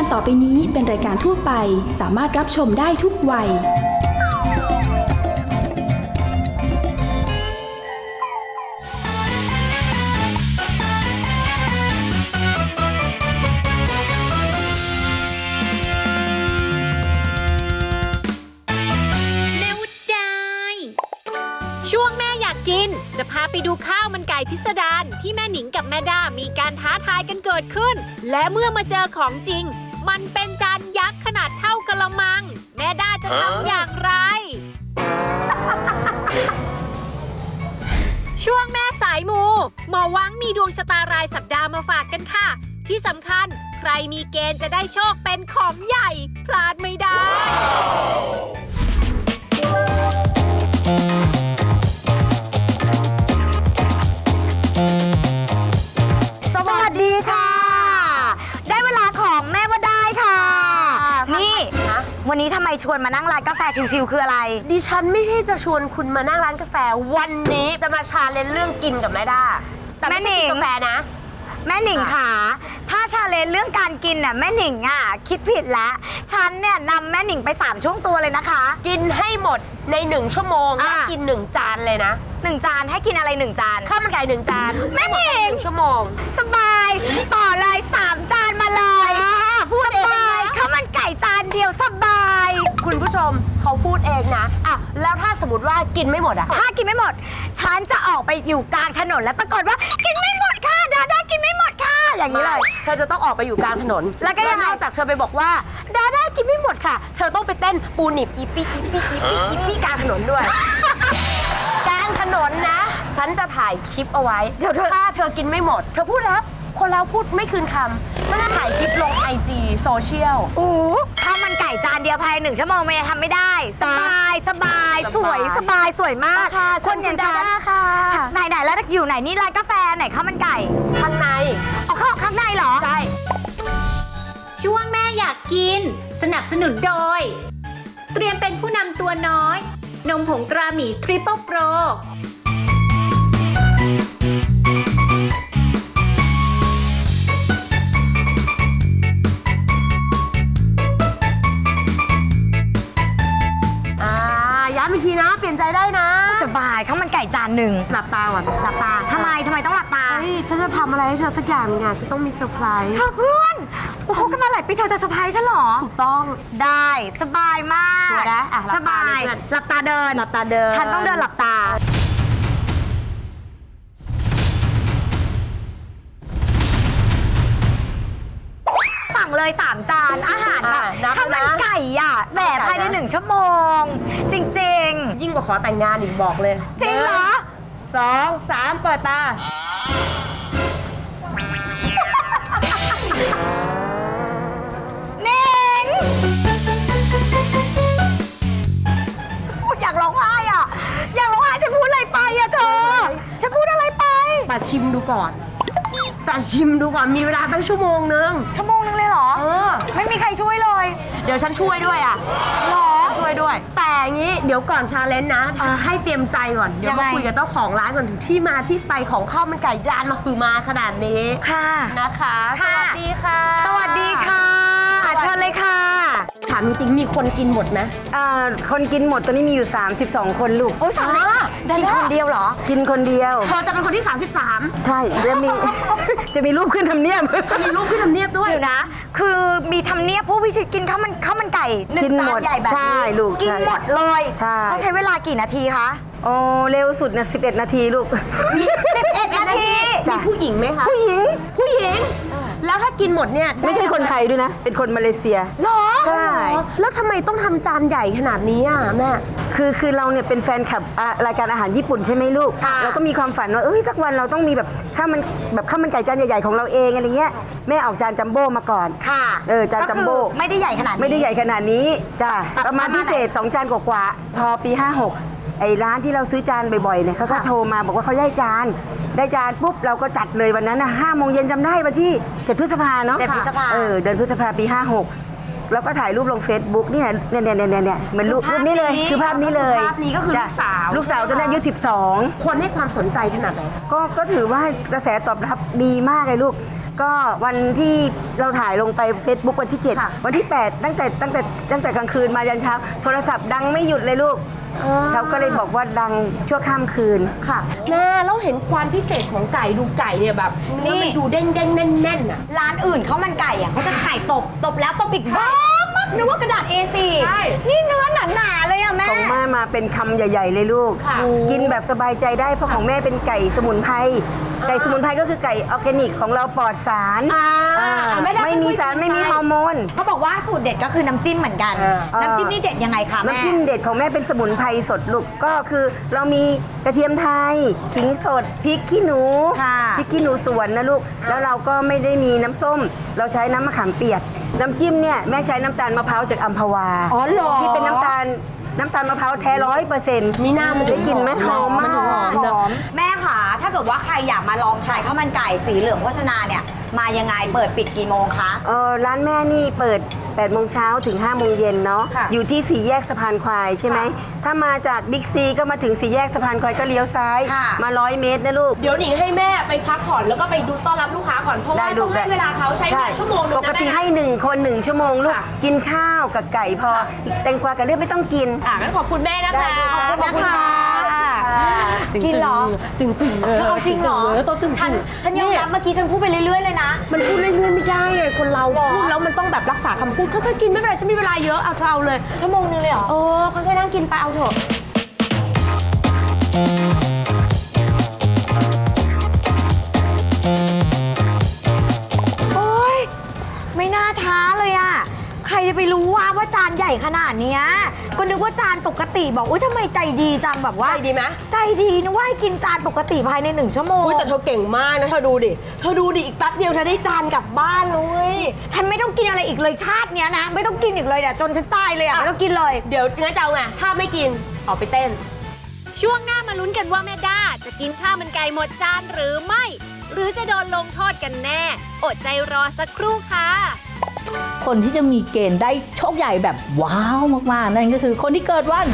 การต่อไปนี้เป็นรายการทั่วไปสามารถรับชมได้ทุกวัย แม่วุฒได้ ช่วงแม่อยากกิน จะพาไปดูข้าวมันไก่พิสดารที่แม่หนิงกับแม่ด้ามีการท้าทายกันเกิดขึ้น และเมื่อมาเจอของจริง มันเป็นจานยักษ์ขนาดเท่ากะละมัง แม่ด้าจะทำอย่างไร ช่วงแม่สายมู หมอวังมีดวงชะตารายสัปดาห์มาฝากกันค่ะ ที่สำคัญใครมีเกณฑ์จะได้โชคเป็นของใหญ่ พลาดไม่ได้ วันนี้ทำไมชวนมานั่งร้านกาแฟชิวๆคืออะไร ดิฉันไม่ใช่จะชวนคุณมานั่งร้านกาแฟวันนี้จะมาชาเลนจ์เรื่องกินกับแม่ด้าแต่ไม่ใช่แม่หนิกินงกาแฟนะ แม่หนิงค่ะ ถ้าชาเลนจ์เรื่องการกินน่ะแม่หนิงอะคิดผิดแล้วฉันเนี่ยนำแม่หนิงไป3ช่วงตัวเลยนะคะ กินให้หมดในหนึ่งชั่วโมงอ่าแล้วกินหนึ่งจานเลยนะหนึ่งจานให้กินอะไรหนึ่งจาน ข้าวมันไก่หนึ่งจานแม่หนิงหนึ่งชั่วโมง สบาย ต่อเลย3จานมาเลยพูดสบายข้าวมันไก่จาน เดียวสบาย คุณผู้ชมเขาพูดเองนะอะแล้วถ้าสมมติว่ากินไม่หมดอะถ้ากินไม่หมด ฉันจะออกไปอยู่กลางถนนแล้วตะโกนว่า กินไม่หมดค่ะดาด้ากินไม่หมดค่ะ อย่างนี้เลย เธอจะต้องออกไปอยู่กลางถนนแล้วก็ยังไง นอกจากเธอไปบอกว่า ดาด้ากินไม่หมดค่ะ เธอต้องไปเต้นปูหนิบอีปีอีปีอีปีอีปีกลางถนนด้วย กลางถนนนะ ฉันจะถ่ายคลิปเอาไว้ เดี๋ยวถ้าเธอกินไม่หมด เธอพูดแล้ว คนเราพูดไม่คืนคำฉันจะถ่ายคลิปลงไอจีโซเชียล โอ้ข้าวมันไก่จานเดียวภายในหนึ่งชั่วโมงมันยังทำไม่ได้ สบายสบาย สสบายวยสบายสวยมากค่ะคนอย่างฉันดาด้าค่ะ ไหนไหนๆแล้วอยู่ไหนนี่ร้านกาแฟไหนข้าวมันไก่ข้างใน เอาเข้าข้างในเหรอ ใช่ ช่วงแม่อยากกิน สนับสนุนโดย เตรียมเป็นผู้นำตัวน้อย นมผงตราหมีทริปเปิลโปราวมันไก่จานหนึ่งหลับตาก่อนหลับตาทำไมทำไมต้องหลับตาเฮ้ยฉันจะทำอะไรให้เธอสักอย่างหนึงอะฉันต้องมีเซอร์ไพรส์ เธอเพื่อนโอ้โหกันมาหลายปีเธอจะสบายฉันเหรอ ถูกต้อง ได้สบายมาก ชัวร์นะอะหลัสบตาบายเลยเพื่อน หลับตาเดิน หลับตาเดิน ฉันต้องเดินหลับตา เลย 3 จานอาหารแบบอะนับข้าวมันนะไก่อะแบบไก่นะภายในหนึ่งชั่วโมง จริง ยิ่งกว่าขอแต่งงานอีกบอกเลยๆ จริงเหรอสองสามเปิดตา เน่งพูดอยากร้องไห้อะ อยากร้องไห้ฉันพูดอะไรไปอะเธอ ฉันพูดอะไรไปแต่ชิมดูก่อน แต่ชิมดูก่อนมีเวลาตั้งชั่วโมงนึง ชั่วโมงนึงเลยเหรอ เออ ไม่มีใครช่วยเลย เดี๋ยวฉันช่วยด้วยอะหรอ ช่วยด้วย แต่งี้เดี๋ยวก่อนชาเลนจ์นะอะให้เตรียมใจก่อน เดี๋ยวยังมาไง คุยกับเจ้าของร้านก่อนถึงที่มาที่ไปของข้าวมันไก่จานมาคือมาขนาดนี้ ค่ะ นะคะ สค่ะ วัสดีค่ะ สวัสดีค่ะ เชิญเลยค่ะ ถามจริงๆมีคนกินหมดไหมอ่าคนกินหมดตอนนี้มีอยู่ 32 คนลูก โอ้ยสามอ่าได้กินแล้วคนเดียวเหรอ กินคนเดียว เธอจะเป็นคนที่ 33 ใช่แล้วมี จะมีรูปขึ้นทำเนียบ จะมีลูกที่ทำเนียบด้วย เดี๋ยวนะ คือมีทำเนียบผู้พิชิตกินข้าวมันข้าวมันไก่หนึ่งกินจาหมนดใหญ่แบบใช่นี้ลูกกินใช่หมดเลยใช่ เขาใช้เวลากี่นาทีคะโอ้เร็วสุดนะ11 นาทีลูก 11 นาทีจ้ะมีผู้หญิงไหมคะ ผู้หญิง ผู้หญิง แล้วถ้ากินหมดเนี่ยไม่ใช่คนไทยด้วยนะ เป็นคนมาเลเซียหรอใช่ แล้วทำไมต้องทำจานใหญ่ขนาดนี้อะแม่ คือคือเราเนี่ยเป็นแฟนคลับอะรายการอาหารญี่ปุ่นใช่ไหมลูก ค่ะ เราก็มีความฝันว่าเอ้ยสักวันเราต้องมีแบบข้าวมันแบบข้าวมันไก่จานใหญ่ๆของเราเองอะไรเงี้ยแม่ออกจานจัมโบ้มาก่อน ค่ะเออจานจัมโบ้ ก็คือไม่ได้ใหญ่ขนาดนี้ ไม่ได้ใหญ่ขนาดนี้จ้ะประประมาณประมาณพิเศษ 2 จานกว่าๆพอปี 56 ไอ้ร้านที่เราซื้อจานบ่อยๆเนี่ยเขาก็โทรมาบอกว่าเขาได้จาน ได้จานปุ๊บเราก็จัดเลยวันนั้นนะห้าโมงเย็นจำได้วันที่7พฤษภาเนาะเจ็ดพฤษภา เออเดือนพฤษภาปี 56 แล้วก็ถ่ายรูปลง Facebook เนี่ยเนี่ยเนี่ยเนี่ยเนี่ยเหมือนรูปรูปนี้เลยคือภาพนี้เลยภาพนี้ก็คือจ้ะลูกสาว ลูกสาวตอนนั้นอายุ12 คนให้ความสนใจขนาดไหนคะ ก็ก็ถือว่ากระแสตอบรับดีมากเลยลูก ก็วันที่เราถ่ายลงไป Facebook วันที่ ค่ะ 7 วันที่ 8 ตั้งแต่ตั้งแต่ตั้งแต่กลางคืนมายันเช้า โทรศัพท์ดังไม่หยุดเลยลูกเขาก็เลยบอกว่าดังชั่วข้ามคืน ค่ะแม่เราเห็นความพิเศษของไก่ดูไก่เนี่ยแบบเนื้อมันดูเด้งเด้งๆแน่นแน่นๆอะ ร้านอื่นเขามันไก่อะเขาจะไก่ตบตบแล้วตบอีกบ้างมากนึกว่ากระดาษ A4 ใช่ นี่เนื้อหนาๆเลยอะแม่ ของแม่มาเป็นคำใหญ่ ๆ เลยลูก ค่ะ กินแบบสบายใจได้เพราะของแม่เป็นไก่สมุนไพรไก่สมุนไพรก็คือไก่ออร์แกนิกของเราปลอดสารอ่าอ่าไม่ได้ไม่มีสารไม่มีฮอร์โมน เขาบอกว่าสูตรเด็ดก็คือน้ำจิ้มเหมือนกัน เออ น้ำจิ้มนี่เด็ดยังไงคะแม่ น้ำจิ้มเด็ดของแม่เป็นสมุนไพรสดลูกก็คือเรามีกระเทียมไทยขิงสดพริกขี้หนูค่ะพริกขี้หนูสวนนะลูก แล้วเราก็ไม่ได้มีน้ำส้ม เราใช้น้ำมะขามเปียก น้ำจิ้มเนี่ยแม่ใช้น้ำตาลมะพร้าวจากอัมพวาอ๋อเหรอที่เป็นน้ำตาล น้ำตาลมะพร้าวแท้ร้อยเปอร์เซ็นต์มีหน้ามันถึได้งกลินไหมหอมมัมานถึงหอมกเนอะแม่ค่ะ ถ้าเกิดว่าใครอยากมาลองทานข้าวมันไก่สีเหลืองโภชนาเนี่ย มายังไงเปิดปิดกี่โมงคะ เออร้านแม่นี่เปิด 8โมงเช้าถึง5โมงเย็นเนาะค่ะอยู่ที่สี่แยกสะพานควายใช่ไหมถ้ามาจากบิ๊กซีก็มาถึงสี่แยกสะพานควายก็เลี้ยวซ้าย ค่ะ มาร้อยเมตรนะลูก เดี๋ยวหนิงให้แม่ไปพักผ่อนแล้วก็ไปดูต้อนรับลูกค้าก่อนเพราะว่าลูต้องให้เวลาเขาใช้เวลาชั่วโมงนึงปนะกติแม่ ให้หนึ่งคนหนึ่งชั่วโมงลูกค่ะกินข้าวกับไก่พอ ค่ะ แตงกวากับเลือดไม่ต้องกิน อะงั้นขอบคุณแม่นะคะ ได้ขอบคุณนะคะกินเหรอ ตึงตึงเธอเอาจริงเหรอต้องตึงฉันฉันยอมรับเมื่อกี้ฉันพูดไปเรื่อยๆเลยนะ มันพูดเรื่อยๆไม่ได้ไงคนเราพูดแล้วมันต้องแบบรักษาคำพูดค่อยๆกินไม่เป็นไรฉันมีเวลาเยอะเอาเธอเอาเลยชั่วโมงนึงเลยเหรอโอ้ค่อยๆนั่งกินไปเอาเถอะโอ๊ยไม่น่าท้าเลยอะใครจะไปรู้ว่าว่าจานใหญ่ขนาดเนี้ย ก็นึกว่าจานปกติบอกอุ้ยทำไมใจดีจังแบบว่าใจดีไหมใจดีนะว่าให้กินจานปกติภายในหนึ่งชั่วโมง อุ้ยแต่เธอเก่งมากนะเธอดูดิ เธอดูดิอีกแป๊บเดียวเธอได้จานกลับบ้านเลย ฉันไม่ต้องกินอะไรอีกเลยชาติเนี้ยนะ ไม่ต้องกินอีกเลยเนี่ยจนฉันตายเลยอะไม่ต้องกินเลย เดี๋ยวงั้นจะเอาไงถ้าไม่กินออกไปเต้น ช่วงหน้ามาลุ้นกันว่าแม่ด้าจะกินข้าวมันไก่หมดจานหรือไม่ หรือจะโดนลงโทษกันแน่ อดใจรอสักครู่ค่ะ คนที่จะมีเกณฑ์ได้โชคใหญ่แบบว้าวมากๆ นั่นก็คือคนที่เกิดวัน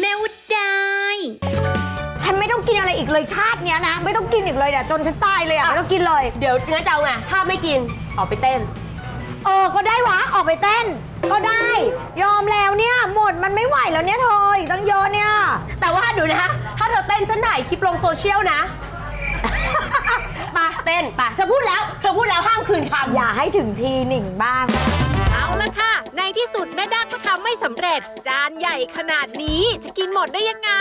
แม่วุฒได้ฉันไม่ต้องกินอะไรอีกเลยชาติเนี้ยนะ ไม่ต้องกินอีกเลยเนี่ยจนฉันตายเลยอะไม่ต้องกินเลย เดี๋ยวงั้นจะเอาไงถ้าไม่กินออกไปเต้น เออก็ได้วะออกไปเต้น ก็ได้ ยอมแล้วเนี่ยหมดมันไม่ไหวแล้วเนี่ยเธออีกตั้งเยอะเนี่ย แต่ว่าดูนะ ถ้าเธอเต้นฉันถ่ายคลิปลงโซเชียลนะ มาเต้นไปเธอพูดแล้ว เธอพูดแล้วห้ามคืนคำอย่าให้ถึงทีหนิงบ้าง เอาละค่ะ ในที่สุดแม่ด้าก็ทำไม่สำเร็จ จานใหญ่ขนาดนี้จะกินหมดได้ยังไง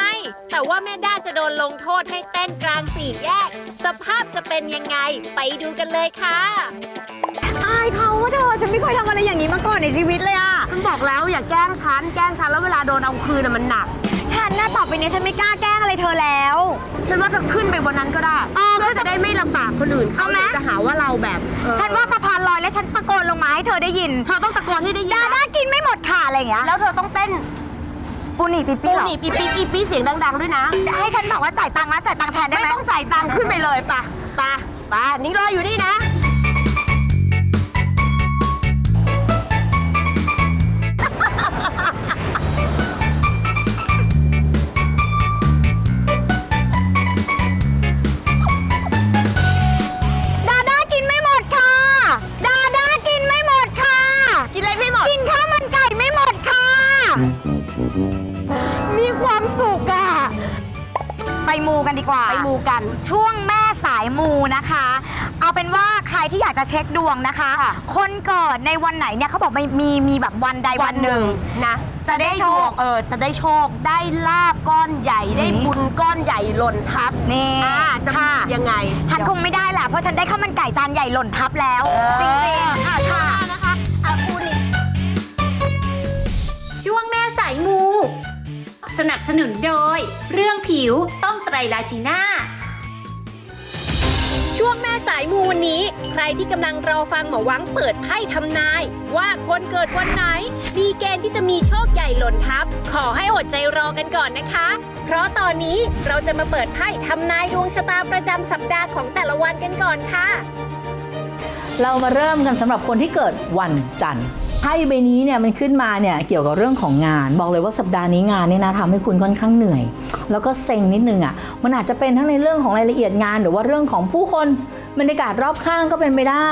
แต่ว่าแม่ด้าจะโดนลงโทษให้เต้นกลางสี่แยก สภาพจะเป็นยังไง ไปดูกันเลยค่ะ อายเขาว่าเธอฉันไม่เคยทำอะไรอย่างนี้มาก่อนในชีวิตเลยอะมันบอกแล้วอย่าแกล้งฉัน แกล้งฉันแล้วเวลาโดนเอาคืนน่ะมันหนัก ฉันน่ะต่อไปเนี้ฉันไม่กล้าแกล้งอะไรเธอแล้ว ฉันว่าเธอขึ้นไปบนนั้นก็ได้เออเพื่อจะได้ไม่ลำบากคนอื่นเขาเอาไหมดี๋ยวจะหาว่าเราแบบเออฉันว่าสะพานลอยแล้วฉันตะโกนลงมาให้เธอได้ยินเธอต้องตะโกนให้ได้ยินดาด้ากินไม่หมดค่ะอะไรอย่างเงี้ยแล้วเธอต้องเต้นปูหนีปีปูปี้เหรอหนีบอีปีอีปีเสียงดัง ๆ ด้วยนะ ให้ฉันบอกว่าจ่ายตังค์นะจ่ายตังค์แทนได้ไม่ไหมต้องจ่ายตังค์ขึ้นไปเลยปะปะปะนิ้งรออยู่นี่นะ จะเช็คดวงนะคะคนเกิดในวันไหนเนี่ยเขาบอกไม่มีมีแบบวันใดวันหนึ่ง นะ จะได้โชคเออจะได้โชคได้ลาบก้อนใหญ่ได้บุญก้อนใหญ่หล่นทับนี่อ่าจะค่ะยังไงฉันคงไม่ได้แหละเพราะฉันได้ข้าวมันไก่จานใหญ่หล่นทับแล้วจริงๆอะค่ะ นะคะอาคูนิช่วงแม่สายมู สนับสนุนโดย เรื่องผิวต้องไตรลาจีน่า ช่วงแม่สายมูวันนี้ ใครที่กำลังรอฟังหมอวังเปิดไพ่ทำนาย ว่าคนเกิดวันไหน มีเกณฑ์ที่จะมีโชคใหญ่หล่นทับ ขอให้อดใจรอกันก่อนนะคะ เพราะตอนนี้เราจะมาเปิดไพ่ทำนายดวงชะตาประจำสัปดาห์ของแต่ละวันกันก่อนค่ะ เรามาเริ่มกันสำหรับคนที่เกิดวันจันทร์ ไพ่ใบนี้เนี่ยมันขึ้นมาเนี่ยเกี่ยวกับเรื่องของงาน บอกเลยว่าสัปดาห์นี้งานเนี่ยนะทำให้คุณค่อนข้างเหนื่อย แล้วก็เซ็งนิดนึงอะ่ะมันอาจจะเป็นทั้งในเรื่องของรายละเอียดงาน หรือว่าเรื่องของผู้คนบรรยากาศรอบข้างก็เป็นไปได้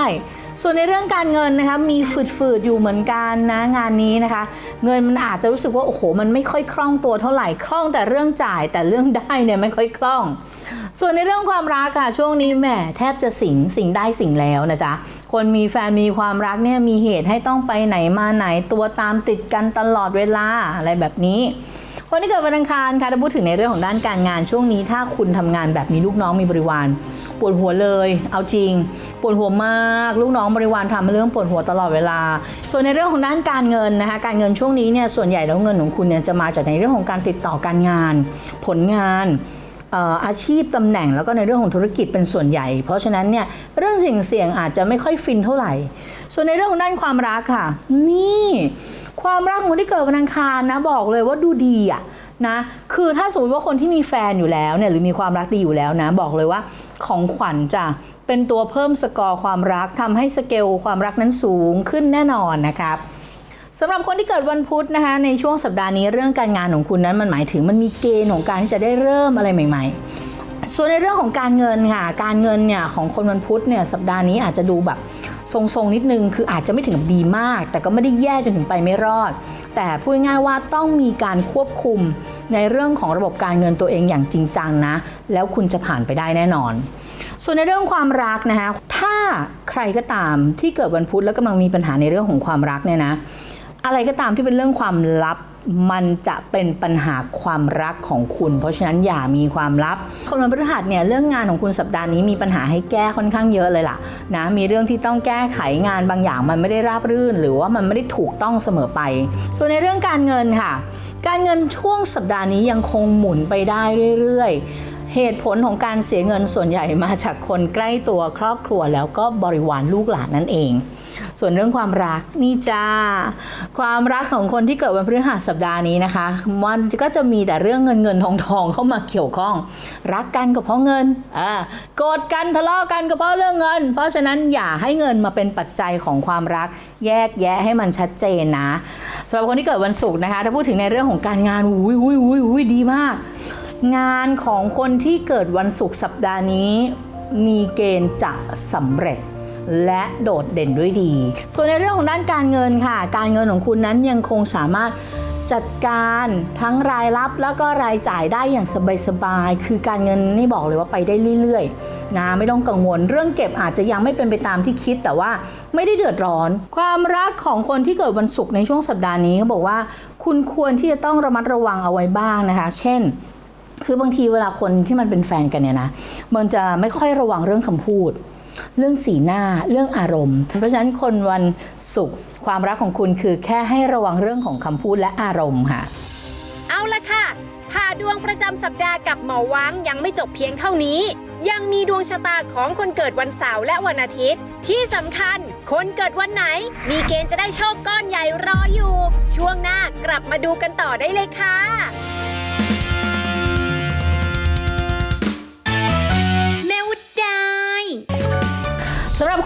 ส่วนในเรื่องการเงินนะคะมีฝืดๆอยู่เหมือนกันนะงานนี้นะคะ เงินมันอาจจะรู้สึกว่าโอ้โหมันไม่ค่อยคล่องตัวเท่าไหร่คล่องแต่เรื่องจ่ายแต่เรื่องได้เนี่ยไม่ค่อยคล่อง ส่วนในเรื่องความรักอะช่วงนี้แหมแทบจะสิงสิงได้สิงแล้วนะจ๊ะ คนมีแฟนมีความรักเนี่ยมีเหตุให้ต้องไปไหนมาไหนตัวตามติดกันตลอดเวลาอะไรแบบนี้คนที่เกิดวันอังคารค่ะถ้าพูดถึงในเรื่องของด้านการงานช่วงนี้ ถ้าคุณทำงานแบบมีลูกน้องมีบริวารปวดหัวเลย เอาจริง ปวดหัวมาก ลูกน้องบริวารทำให้เรื่องปวดหัวตลอดเวลา ส่วนในเรื่องของด้านการเงินนะคะ การเงินช่วงนี้เนี่ยส่วนใหญ่แล้วเงินของคุณเนี่ยจะมาจากในเรื่องของการติดต่อการงาน ผลงาน อาชีพตำแหน่งแล้วก็ในเรื่องของธุรกิจเป็นส่วนใหญ่ เพราะฉะนั้นเนี่ยเรื่องสิ่งเสี่ยงอาจจะไม่ค่อยฟินเท่าไหร่ ส่วนในเรื่องของด้านความรักค่ะ นี่ความรักของคนที่เกิดวันอังคารนะบอกเลยว่าดูดีอะนะคือถ้าสมมติว่าคนที่มีแฟนอยู่แล้วเนี่ยหรือมีความรักดีอยู่แล้วนะ บอกเลยว่าของขวัญจะเป็นตัวเพิ่มสกอร์ความรักทำให้สเกลความรักนั้นสูงขึ้นแน่นอนนะครับ สำหรับคนที่เกิดวันพุธนะคะในช่วงสัปดาห์นี้เรื่องการงานของคุณนั้นมันหมายถึงมันมีเกณฑ์ของการที่จะได้เริ่มอะไรใหม่ ๆ ส่วนในเรื่องของการเงินค่ะการเงินเนี่ยของคนวันพุธเนี่ยสัปดาห์นี้อาจจะดูแบบทรงๆนิดนึงคืออาจจะไม่ถึงกับดีมาก แต่ก็ไม่ได้แย่จนถึงไปไม่รอด แต่พูดง่ายๆว่าต้องมีการควบคุมในเรื่องของระบบการเงินตัวเองอย่างจริงจังนะ แล้วคุณจะผ่านไปได้แน่นอน ส่วนในเรื่องความรักนะคะถ้าใครก็ตามที่เกิดวันพุธแล้วกำลังมีปัญหาในเรื่องของความรักเนี่ยนะ อะไรก็ตามที่เป็นเรื่องความลับ มันจะเป็นปัญหาความรักของคุณ เพราะฉะนั้นอย่ามีความลับ คนวันพฤหัสเนี่ยเรื่องงานของคุณสัปดาห์นี้มีปัญหาให้แก้ค่อนข้างเยอะเลยล่ะนะมีเรื่องที่ต้องแก้ไขงานบางอย่างมันไม่ได้ราบรื่น หรือว่ามันไม่ได้ถูกต้องเสมอไป ส่วนในเรื่องการเงินค่ะ การเงินช่วงสัปดาห์นี้ยังคงหมุนไปได้เรื่อยๆเหตุผลของการเสียเงินส่วนใหญ่มาจากคนใกล้ตัวครอบครัวแล้วก็บริวารลูกหลานนั่นเอง ส่วนเรื่องความรักนี่จ้า ความรักของคนที่เกิดวันพฤหัสสัปดาห์นี้นะคะ มันก็จะมีแต่เรื่องเงินเงินทองทองเข้ามาเกี่ยวข้อง รักกันก็เพราะเงินอ่าโกรธกันทะเลาะกันก็เพราะเรื่องเงิน เพราะฉะนั้นอย่าให้เงินมาเป็นปัจจัยของความรักแยกแยะให้มันชัดเจนนะสำหรับคนที่เกิดวันศุกร์นะคะ ถ้าพูดถึงในเรื่องของการงานอุ้ยอุ้ยอุ้ยอุ้ยดีมาก งานของคนที่เกิดวันศุกร์สัปดาห์นี้ มีเกณฑ์จะสำเร็จ และโดดเด่นด้วยดี ส่วนในเรื่องของด้านการเงินค่ะ การเงินของคุณนั้นยังคงสามารถจัดการทั้งรายรับแล้วก็รายจ่ายได้อย่างสบายๆ คือการเงินนี่บอกเลยว่าไปได้เรื่อยๆนะไม่ต้องกังวลเรื่องเก็บอาจจะยังไม่เป็นไปตามที่คิดแต่ว่าไม่ได้เดือดร้อน ความรักของคนที่เกิดวันศุกร์ในช่วงสัปดาห์นี้เขาบอกว่า คุณควรที่จะต้องระมัดระวังเอาไว้บ้างนะคะ เช่นคือบางทีเวลาคนที่มันเป็นแฟนกันเนี่ยนะมันจะไม่ค่อยระวังเรื่องคำพูด เรื่องสีหน้าเรื่องอารมณ์ เพราะฉะนั้นคนวันศุกร์ความรักของคุณคือแค่ให้ระวังเรื่องของคำพูดและอารมณ์ค่ะ เอาละค่ะผ่าดวงประจำสัปดาห์กับหมอวังยังไม่จบเพียงเท่านี้ ยังมีดวงชะตาของคนเกิดวันเสาร์และวันอาทิตย์ ที่สำคัญ คนเกิดวันไหน มีเกณฑ์จะได้โชคก้อนใหญ่รออยู่ ช่วงหน้ากลับมาดูกันต่อได้เลยค่ะ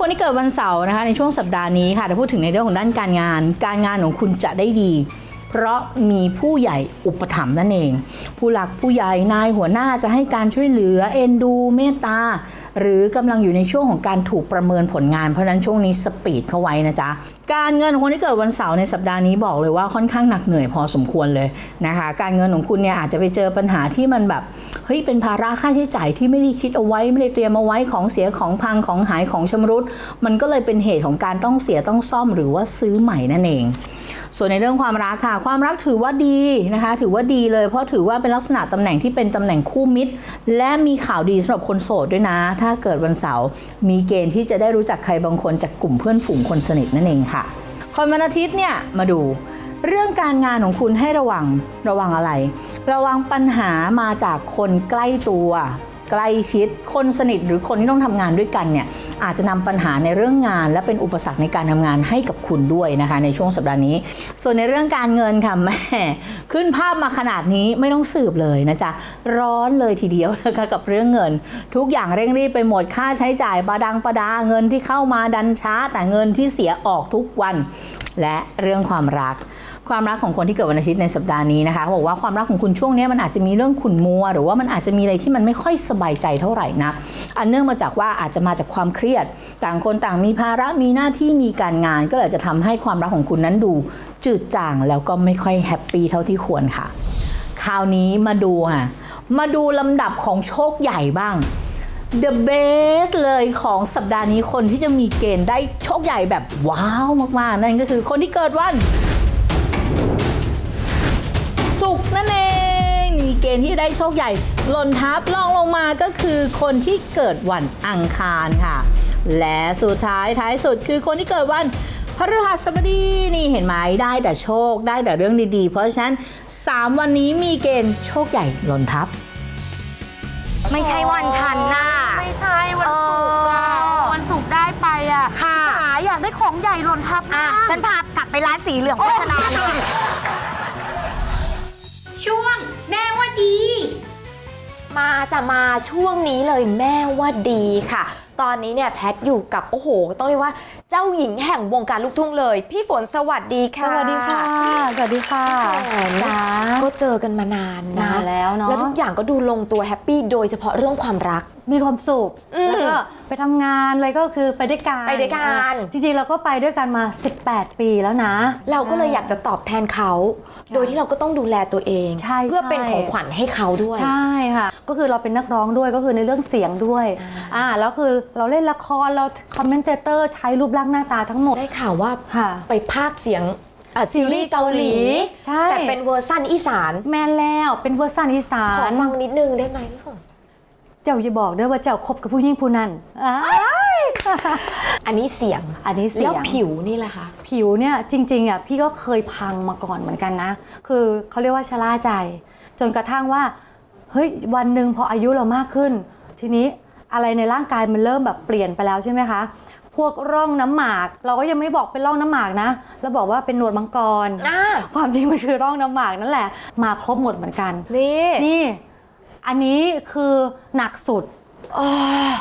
คนที่เกิดวันเสาร์นะคะในช่วงสัปดาห์นี้ค่ะจะพูดถึงในเรื่องของด้านการงาน การงานของคุณจะได้ดี เพราะมีผู้ใหญ่อุปถัมภ์นั่นเอง ผู้หลักผู้ใหญ่นายหัวหน้าจะให้การช่วยเหลือเอ็นดูเมตตาหรือกำลังอยู่ในช่วงของการถูกประเมินผลงานเพราะฉะนั้นช่วงนี้สปีดเข้าไว้นะจ๊ะการเงินของคนที่เกิดวันเสาร์ในสัปดาห์นี้บอกเลยว่าค่อนข้างหนักเหนื่อยพอสมควรเลยนะคะ การเงินของคุณเนี่ยอาจจะไปเจอปัญหาที่มันแบบเฮ้ยเป็นภาระค่าใช้จ่ายที่ไม่ได้คิดเอาไว้ไม่ได้เตรียมเอาไว้ของเสียของพังของหายของชำรุด มันก็เลยเป็นเหตุของการต้องเสียต้องซ่อมหรือว่าซื้อใหม่นั่นเองส่วนในเรื่องความรักค่ะ ความรักถือว่าดีนะคะ ถือว่าดีเลย เพราะถือว่าเป็นลักษณะตำแหน่งที่เป็นตำแหน่งคู่มิตร และมีข่าวดีสำหรับคนโสดด้วยนะ ถ้าเกิดวันเสาร์มีเกณฑ์ที่จะได้รู้จักใครบางคนจากกลุ่มเพื่อนฝูงคนสนิทนั่นเองค่ะ คนวันอาทิตย์เนี่ยมาดู เรื่องการงานของคุณให้ระวังระวังอะไร ระวังปัญหามาจากคนใกล้ตัว ใกล้ชิด คนสนิทหรือคนที่ต้องทำงานด้วยกันเนี่ยอาจจะนำปัญหาในเรื่องงาน และเป็นอุปสรรคในการทำงานให้กับคุณด้วยนะคะในช่วงสัปดาห์นี้ ส่วนในเรื่องการเงินค่ะแม่ขึ้นภาพมาขนาดนี้ไม่ต้องสืบเลยนะจ๊ะร้อนเลยทีเดียวนะคะกับเรื่องเงิน ทุกอย่างเร่งรีบไปหมดค่าใช้จ่ายประดังประดาเงินที่เข้ามาดันช้าแต่เงินที่เสียออกทุกวัน และเรื่องความรัก ความรักของคนที่เกิดวันอาทิตย์ในสัปดาห์นี้นะคะบอกว่าความรักของคุณช่วงนี้มันอาจจะมีเรื่องขุ่นมัว หรือว่ามันอาจจะมีอะไรที่มันไม่ค่อยสบายใจเท่าไหร่นะอันเนื่องมาจากว่าอาจจะมาจากความเครียด ต่างคนต่างมีภาระมีหน้าที่มีการงาน ก็เลยจะทำให้ความรักของคุณนั้นดูจืดจางแล้วก็ไม่ค่อยแฮปปี้เท่าที่ควรค่ะ คราวนี้มาดูค่ะมาดูลำดับของโชคใหญ่บ้าง The best เลยของสัปดาห์นี้คนที่จะมีเกณฑ์ได้โชคใหญ่แบบว้าวมากๆ นั่นก็คือคนที่เกิดวัน นั่นเองมีเกณฑ์ที่จะได้โชคใหญ่ หล่นทับลองลงมาก็คือคนที่เกิดวันอังคารค่ะ และสุดท้ายท้ายสุดคือคนที่เกิดวันพฤหัสบดีนี่เห็นไหมได้แต่โชคได้แต่เรื่องดีๆ เพราะฉะนั้น 3 วันนี้มีเกณฑ์โชคใหญ่หล่นทับ ไม่ใช่วันฉันน่ะ ไม่ใช่วันศุกร์อะเออ วันศุกร์ได้ไปอะค่ะ หาอยากได้ของใหญ่หล่นทับอะมากฉันพากลับไปร้านสีเหลืองโฆษณาเลย ช่วง แม่ว่าดี มาจะมาช่วงนี้เลยแม่ว่าดีค่ะ ตอนนี้เนี่ยแพทอยู่กับโอ้โห ต้องเรียกว่าเจ้าหญิงแห่งวงการลูกทุ่งเลย พี่ฝนสวัสดีค่ะสวัสดีค่ะสวัสดีค่ะฝนจ้าก็เจอกันมานานนะนานแล้วเนาะ แล้วทุกอย่างก็ดูลงตัวแฮปปี้โดยเฉพาะเรื่องความรัก มีความสุข อืมแล้วก็ไปทำงานอะไรก็คือไปด้วยกันไปด้วยกันจริงๆ เราก็ไปด้วยกันมา 18 ปีแล้วนะเราก็เลยอยากจะตอบแทนเขา โดยที่เราก็ต้องดูแลตัวเอง ใช่เพื่อเป็นใช่ของขวัญให้เขาด้วย ใช่ค่ะ ก็คือเราเป็นนักร้องด้วยก็คือในเรื่องเสียงด้วยอ่าแล้วคือเราเล่นละครเราคอมเมนเตเตอร์ใช้รูปร่างหน้าตาทั้งหมดได้ข่าวว่าค่ะไปพากย์เสียงอะซีรีส์เกาหลีใช่แต่เป็นเวอร์ชั่นอีสานแมนแล้วเป็นเวอร์ชันอีสาขอนฟังนิดนึงได้ไหมพี่ฝนเจ้าจะบอกด้วยว่าเจ้าคบกับผู้หญิงผู้นั้นอ่า อันนี้เสียงอันนี้เสียง แล้วผิวนี่แหละคะผิวเนี่ยจริงๆอะพี่ก็เคยพังมาก่อนเหมือนกันนะ คือเขาเรียกว่าชะล่าใจ จนกระทั่งว่า เฮ้ยวันหนึ่งพออายุเรามากขึ้น ทีนี้อะไรในร่างกายมันเริ่มแบบเปลี่ยนไปแล้วใช่ไหมคะพวกร่องน้ำหมาก เราก็ยังไม่บอกเป็นร่องน้ำหมากนะแล้วบอกว่าเป็นหนวดมังกรอ่าความจริงมันคือร่องน้ำหมากนั่นแหละ มาครบหมดเหมือนกัน นี่นี่ อันนี้คือหนักสุด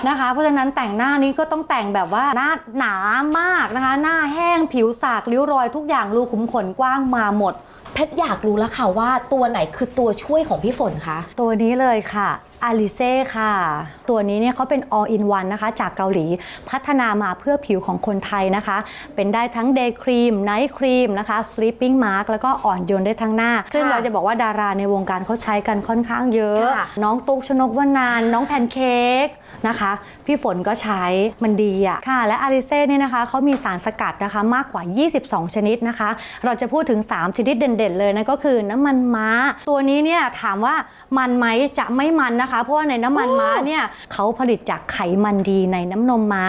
นะคะ เพราะฉะนั้นแต่งหน้านี้ก็ต้องแต่งแบบว่าหน้าหนามากนะคะ หน้าแห้งผิวสากริ้วรอยทุกอย่างรูขุมขนกว้างมาหมด เพชรอยากรู้แล้วค่ะว่าตัวไหนคือตัวช่วยของพี่ฝนคะ ตัวนี้เลยค่ะ อาลิเซ่ค่ะ ตัวนี้เนี่ยเขาเป็น all in one นะคะ จากเกาหลีพัฒนามาเพื่อผิวของคนไทยนะคะ เป็นได้ทั้ง day cream night cream นะคะ sleeping mask แล้วก็อ่อนโยนได้ทั้งหน้า ซึ่งเราจะบอกว่าดาราในวงการเขาใช้กันค่อนข้างเยอะค่ะน้องตุ๊กชนกวนานน้องแพนเค้กนะคะ พี่ฝนก็ใช้มันดีอะค่ะ และอาริเซ่เนี่ยนะคะเขามีสารสกัดนะคะมากกว่า 22 ชนิดนะคะ เราจะพูดถึง 3 ชนิดเด่นๆ เลยนั่นก็คือน้ำมันม้า ตัวนี้เนี่ยถามว่ามันไหมจะไม่มันนะคะ เพราะว่าในน้ำมันม้าเนี่ยเขาผลิตจากไขมันดีในน้ำนมม้า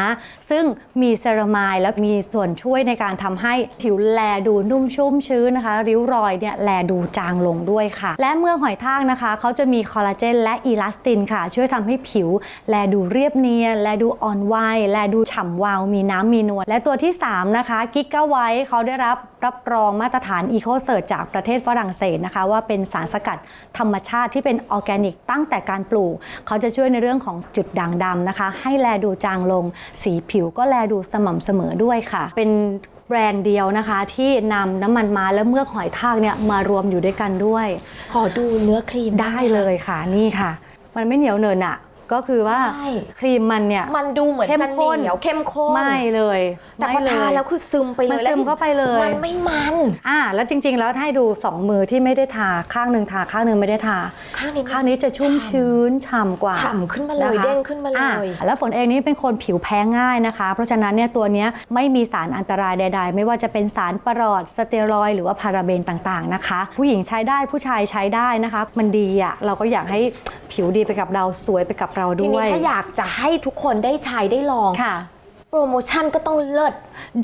ซึ่งมีเซรามายและมีส่วนช่วยในการทำให้ผิวแลดูนุ่มชุ่มชื้นนะคะ ริ้วรอยเนี่ยแลดูจางลงด้วยค่ะ และเมื่อหอยทากนะคะเขาจะมีคอลลาเจนและอีลาสตินค่ะ ช่วยทำให้ผิวแลดูเรียบเนียนแลดูอ่อนวัยแลดูฉ่ำวาวมีน้ำมีนวลและตัวที่ 3 นะคะกิกกาไวเขาได้รับ รับรองมาตรฐานอีโคเซิร์จากประเทศฝรั่งเศสนะคะ ว่าเป็นสารสกัดธรรมชาติที่เป็นออร์แกนิกตั้งแต่การปลูก เขาจะช่วยในเรื่องของจุดด่างดำนะคะ ให้แลดูจางลง สีผิวก็แลดูสม่ำเสมอด้วยค่ะ เป็นแบรนด์เดียวนะคะที่นำน้ำมันม้าและเมือกหอยทากเนี่ยมารวมอยู่ด้วยกันด้วย ขอดูเนื้อครีมได้เลยค่ะนี่ค่ะ มันไม่เหนียวเนินอะ ก็คือว่าใช่ ครีมมันเนี่ย มันดูเหมือนเข้มจะข้นเหนียวเข้มข้นไม่เลยแต่พอไม่เย ทาแล้วคือซึมไปเลยมันแล้วซึมเข้าไปเลย มันไม่มัน อ่าแล้วจริง ๆ แล้วถ้าให้ดูสองมือที่ไม่ได้ทาข้างหนึ่งทาข้างหนึ่งไม่ได้ทา ข้างนี้มันข้างนี้จะชุ่มชื้นฉ่ำกว่าฉ่ำขึ้นมาเลยะคะเด้งขึ้นมาเลยอ่แล้วฝนเองนี่เป็นคนผิวแพ้ง่ายนะคะ เพราะฉะนั้นเนี่ยตัวเนี้ยไม่มีสารอันตรายใด ๆ ไม่ว่าจะเป็นสารประหลอดสเตียรอยด์หรือว่าพาราเบนต่างๆนะคะ ผู้หญิงใช้ได้ผู้ชายใช้ได้นะคะ มันดีอะเราก็อยากให้ผิวดีไปกับเราสวยไปกับเราทีด้นี้วยถ้าอยากจะให้ทุกคนได้ใช้ได้ลองค่ะ โปรโมชั่นก็ต้องเลิศ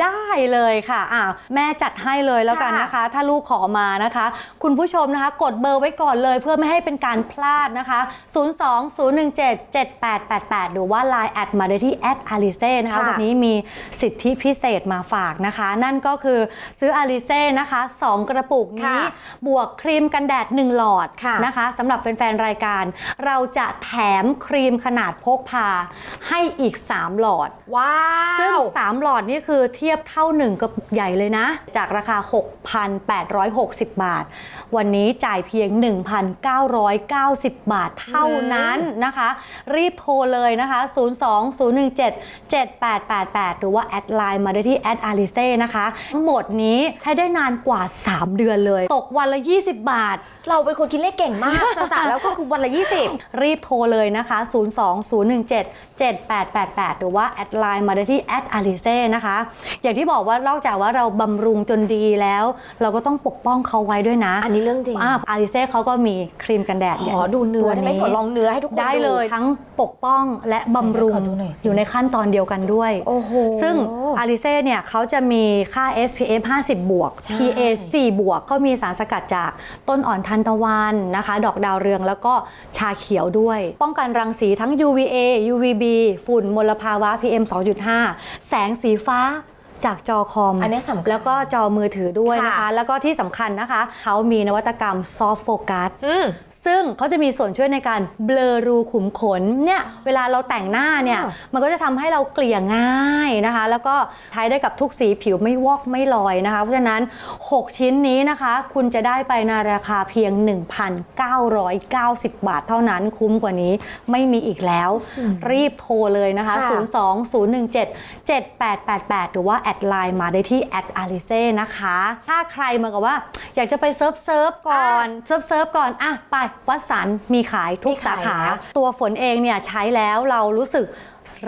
ได้เลยค่ะอ่าแม่จัดให้เลยแล้วกันค่ะนะคะ ถ้าลูกขอมานะคะ คุณผู้ชมนะคะ กดเบอร์ไว้ก่อนเลยเพื่อไม่ให้เป็นการพลาดนะคะ 020177888 หรือว่า Line แอดมาได้ที่แอดอาริเซ่นะคะค่ะวันนี้มีสิทธิพิเศษมาฝากนะคะ นั่นก็คือซื้ออาริเซ่นะคะ 2 กระปุกนี้ค่ะบวกครีมกันแดด 1 หลอดค่ะนะคะสำหรับแฟนๆ รายการ เราจะแถมครีมขนาดพกพาให้อีก 3 หลอดว้าวซึ่ง 3 หลอดนี่คือเทียบเท่า 1 กระปุกใหญ่เลยนะ จากราคา 6,860 บาท วันนี้จ่ายเพียง 1,990 บาทเท่านั้นนะคะ รีบโทรเลยนะคะ 020177888 หรือว่าแอดไลน์มาได้ที่แอดอาริเซ่นะคะ ทั้งหมดนี้ใช้ได้นานกว่า 3 เดือนเลย ตกวันละ 20 บาท เราเป็นคนคิดเลขเก่งมากสตาร์แล้วก็คือวันละ 20 รีบโทรเลยนะคะ 020177888 หรือว่าแอดไลน์มาได้ที่แอดอาริเซ่นะคะ อย่างที่บอกว่านอกจากว่าเราบำรุงจนดีแล้ว เราก็ต้องปกป้องเขาไว้ด้วยนะอันนี้เรื่องจริงอาริเซ่เขาก็มีครีมกันแดดขนี่ยอดูเนื้อได้ไหมตัวขอลองเนื้อให้ทุกคนได้เลยทั้งปกป้องและบำรุงขอดูหน่อยสิอยู่ในขั้นตอนเดียวกันด้วย โอ้โห ซึ่งอาริเซ่เนี่ยเขาจะมีค่า SPF 50 บวกใช่ PA 4 บวก ก็มีสารสกัดจากต้นอ่อนทันตะวันนะคะ ดอกดาวเรืองแล้วก็ชาเขียวด้วย ป้องกันรังสีทั้ง UVA UVB ฝุ่นมลภาวะ PM 2.5แสงสีฟ้า จากจอคอมอันนี้สำคัญแล้วก็จอมือถือด้วยนะคะค่ะแล้วก็ที่สำคัญนะคะ เขามีนวัตกรรมซอฟ t โฟกัสอืมซึ่งเขาจะมีส่วนช่วยในการเบลอรูขุมขนเนี่ยเวลาเราแต่งหน้าเนี่ยอ่ามันก็จะทำให้เราเกลี่ยง่ายนะคะ แล้วก็ใช้ได้กับทุกสีผิวไม่วอกไม่ลอยนะคะ เพราะฉะนั้น 6 ชิ้นนี้นะคะ คุณจะได้ไปในราคาเพียง 1,990 บาทเท่านั้นคุ้มกว่านี้ไม่มีอีกแล้ว รีบโทรเลยนะคะค่ะ020177888 หรือว่าแอดไลน์มาได้ที่แอดอาริเซ่นะคะ ถ้าใครมากับว่า อยากจะไปเซิร์ฟเซิร์ฟก่อนเซิร์ฟเซิร์ฟก่อนอะไปวัดสันมีขายทุกมีสาขายขาแล้วตัวฝนเองเนี่ยใช้แล้วเรารู้สึก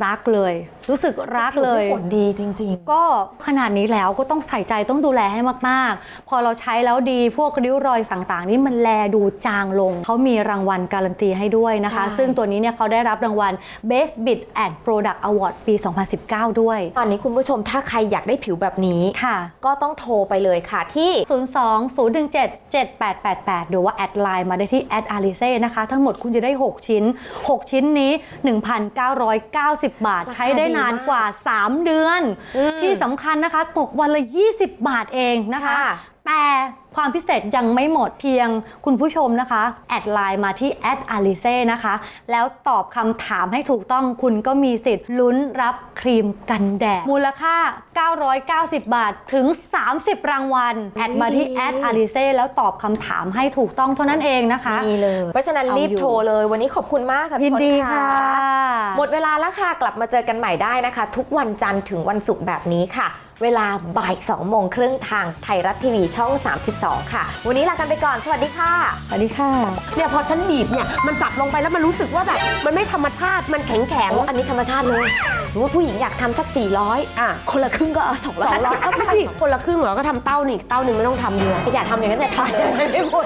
รักเลย รู้สึกรักเลยผิวพี่ฝนดีจริงก็ขนาดนี้แล้วก็ต้องใส่ใจต้องดูแลให้มาก ๆ พอเราใช้แล้วดีพวกริ้วรอยต่างๆ นี่มันแลดูจางลง เขามีรางวัลการันตีให้ด้วยนะคะใช่ซึ่งตัวนี้เนี่ยเขาได้รับรางวัล Best Bid and Product Award ปี 2019 ด้วยๆตอนนี้คุณผู้ชมถ้าใครอยากได้ผิวแบบนี้ค่ะ ก็ต้องโทรไปเลยค่ะที่ 02 017 7888 หรือว่าแอดไลน์มาได้ที่แอดอาริเซ่นะคะ ทั้งหมดคุณจะได้ 6 ชิ้น 6 ชิ้นนี้ 1,990บาท ใช้ได้นานกว่า 3 เดือนอืมที่สำคัญนะคะ ตกวันละ 20 บาทเองนะคะ ค่ะ แต่ความพิเศษยังไม่หมดเพียงคุณผู้ชมนะคะ แอดไลน์มาที่แอดอาริเซ่นะคะ แล้วตอบคำถามให้ถูกต้องคุณก็มีสิทธิ์ลุ้นรับครีมกันแดด มูลค่า 990 บาทถึง 30 รางวัล แอดมาที่แอดอาริเซ่แล้วตอบคำถามให้ถูกต้องเท่านั้นเองนะคะ นี่เลย เพราะฉะนั้นเอารีบอยู่โทรเลย วันนี้ขอบคุณมากค่ะยิพี่นฝนดีค่ะ หมดเวลาแล้วค่ะ กลับมาเจอกันใหม่ได้นะคะ ทุกวันจันทร์ถึงวันศุกร์แบบนี้ค่ะ เวลาบ่าย2โมงครึ่งทางไทยรัฐทีวีช่อง 32 ค่ะ วันนี้ลากันไปก่อน สวัสดีค่ะ สวัสดีค่ะ เนี่ยพอฉันบีบเนี่ยมันจับลงไปแล้วมันรู้สึกว่าแบบมันไม่ธรรมชาติมันแข็งแข็งอันนี้ธรรมชาติเลยสมมติผู้หญิงอยากทำสัก 400 อะคนละครึ่งก็เอาสองร้อย250ก็ไม่ใช่คนละครึ่งเหรอก็ทำเต้านี่อีกเต้าหนึ่งไม่ต้องทำเยอะอยากทำอย่างนั้นแต่ทำเลยไม่ควร